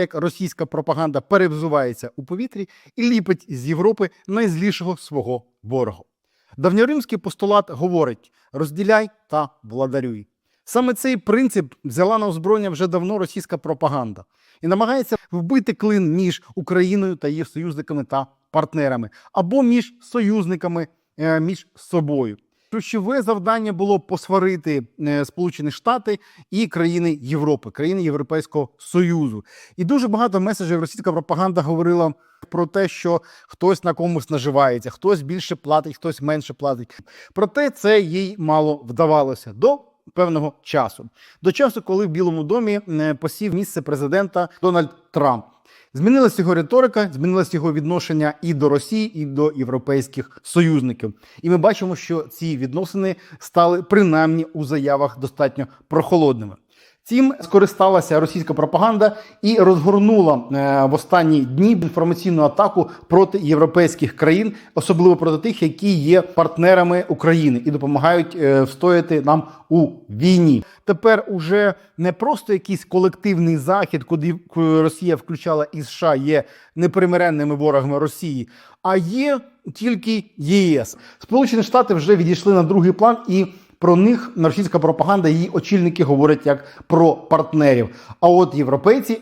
як російська пропаганда перевзувається у повітрі і ліпить з Європи найзлішого свого ворога. Давньоримський постулат говорить: розділяй та владарюй. Саме цей принцип взяла на озброєння вже давно російська пропаганда і намагається вбити клин між Україною та її союзниками та партнерами, або між союзниками е, між собою. Ключове завдання було посварити е, Сполучені Штати і країни Європи, країни Європейського Союзу. І дуже багато меседжів російська пропаганда говорила про те, що хтось на комусь наживається, хтось більше платить, хтось менше платить. Проте це їй мало вдавалося до певного часу. До часу, коли в Білому домі е, посів місце президента Дональд Трамп. Змінилася його риторика, змінилось його відношення і до Росії, і до європейських союзників. І ми бачимо, що ці відносини стали принаймні у заявах достатньо прохолодними. Цим скористалася російська пропаганда і розгорнула е, в останні дні інформаційну атаку проти європейських країн, особливо проти тих, які є партнерами України і допомагають е, встояти нам у війні. Тепер уже не просто якийсь колективний захід, куди Росія включала і США є непримиренними ворогами Росії, а є тільки ЄС. Сполучені Штати вже відійшли на другий план і. Про них російська пропаганда, її очільники говорять як про партнерів. А от європейці